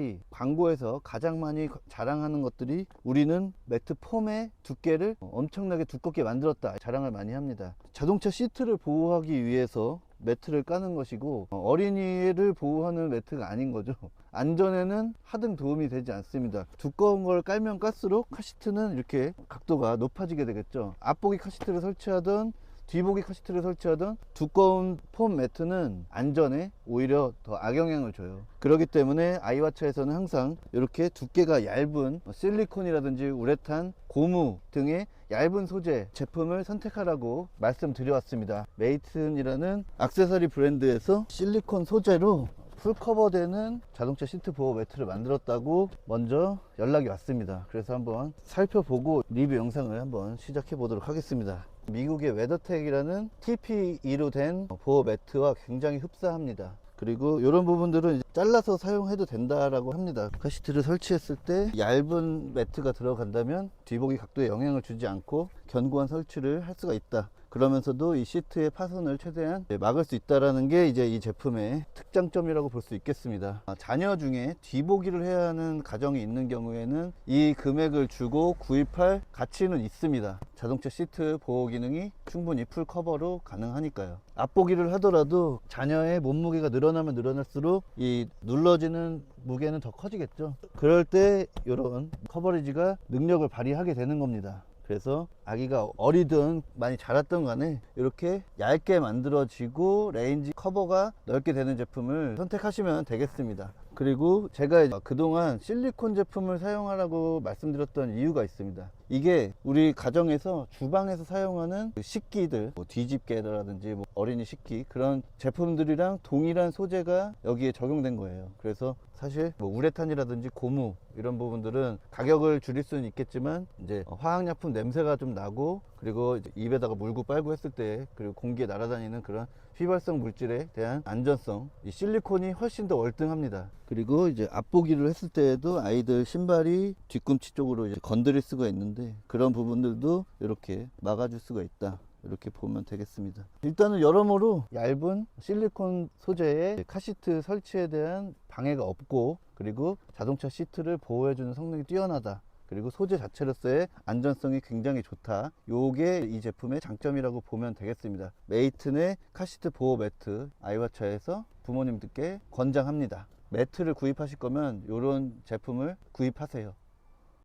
이 광고에서 가장 많이 자랑하는 것들이 우리는 매트 폼의 두께를 엄청나게 두껍게 만들었다. 자랑을 많이 합니다. 자동차 시트를 보호하기 위해서 매트를 까는 것이고 어, 어린이를 보호하는 매트가 아닌 거죠. 안전에는 하등 도움이 되지 않습니다. 두꺼운 걸 깔면 깔수록 카시트는 이렇게 각도가 높아지게 되겠죠. 앞보기 카시트를 설치하던 뒤보기 카시트를 설치하던 두꺼운 폼 매트는 안전에 오히려 더 악영향을 줘요. 그렇기 때문에 아이와차에서는 항상 이렇게 두께가 얇은 실리콘이라든지 우레탄, 고무 등의 얇은 소재 제품을 선택하라고 말씀드려왔습니다. 메이튼이라는 악세사리 브랜드에서 실리콘 소재로 풀커버되는 자동차 시트 보호 매트를 만들었다고 먼저 연락이 왔습니다. 그래서 한번 살펴보고 리뷰 영상을 한번 시작해 보도록 하겠습니다. 미국의 웨더텍이라는 TPE로 된 보호 매트와 굉장히 흡사합니다. 그리고 이런 부분들은 잘라서 사용해도 된다라고 합니다. 카시트를 설치했을 때 얇은 매트가 들어간다면 뒤보기 각도에 영향을 주지 않고 견고한 설치를 할 수가 있다. 그러면서도 이 시트의 파손을 최대한 막을 수 있다라는 게 이제 이 제품의 특장점이라고 볼 수 있겠습니다. 아, 자녀 중에 뒤보기를 해야 하는 가정이 있는 경우에는 이 금액을 주고 구입할 가치는 있습니다. 자동차 시트 보호 기능이 충분히 풀 커버로 가능하니까요. 앞보기를 하더라도 자녀의 몸무게가 늘어나면 늘어날수록 이 눌러지는 무게는 더 커지겠죠. 그럴 때 이런 커버리지가 능력을 발휘하게 되는 겁니다. 그래서 아기가 어리든 많이 자랐던 간에 이렇게 얇게 만들어지고 레인지 커버가 넓게 되는 제품을 선택하시면 되겠습니다. 그리고 제가 그동안 실리콘 제품을 사용하라고 말씀드렸던 이유가 있습니다. 이게 우리 가정에서 주방에서 사용하는 그 식기들, 뭐 뒤집개라든지 뭐 어린이 식기 그런 제품들이랑 동일한 소재가 여기에 적용된 거예요. 그래서 사실 뭐 우레탄이라든지 고무 이런 부분들은 가격을 줄일 수는 있겠지만 이제 화학약품 냄새가 좀 나고 그리고 입에다가 물고 빨고 했을 때 그리고 공기에 날아다니는 그런 휘발성 물질에 대한 안전성 이 실리콘이 훨씬 더 월등합니다 그리고 이제 앞보기를 했을 때에도 아이들 신발이 뒤꿈치 쪽으로 건드릴 수가 있는데 그런 부분들도 이렇게 막아줄 수가 있다 이렇게 보면 되겠습니다. 일단은 여러모로 얇은 실리콘 소재의 카시트 설치에 대한 방해가 없고 그리고 자동차 시트를 보호해주는 성능이 뛰어나다. 그리고 소재 자체로서의 안전성이 굉장히 좋다. 요게 이 제품의 장점이라고 보면 되겠습니다. 메이튼의 카시트 보호 매트 아이와차에서 부모님들께 권장합니다. 매트를 구입하실 거면 이런 제품을 구입하세요.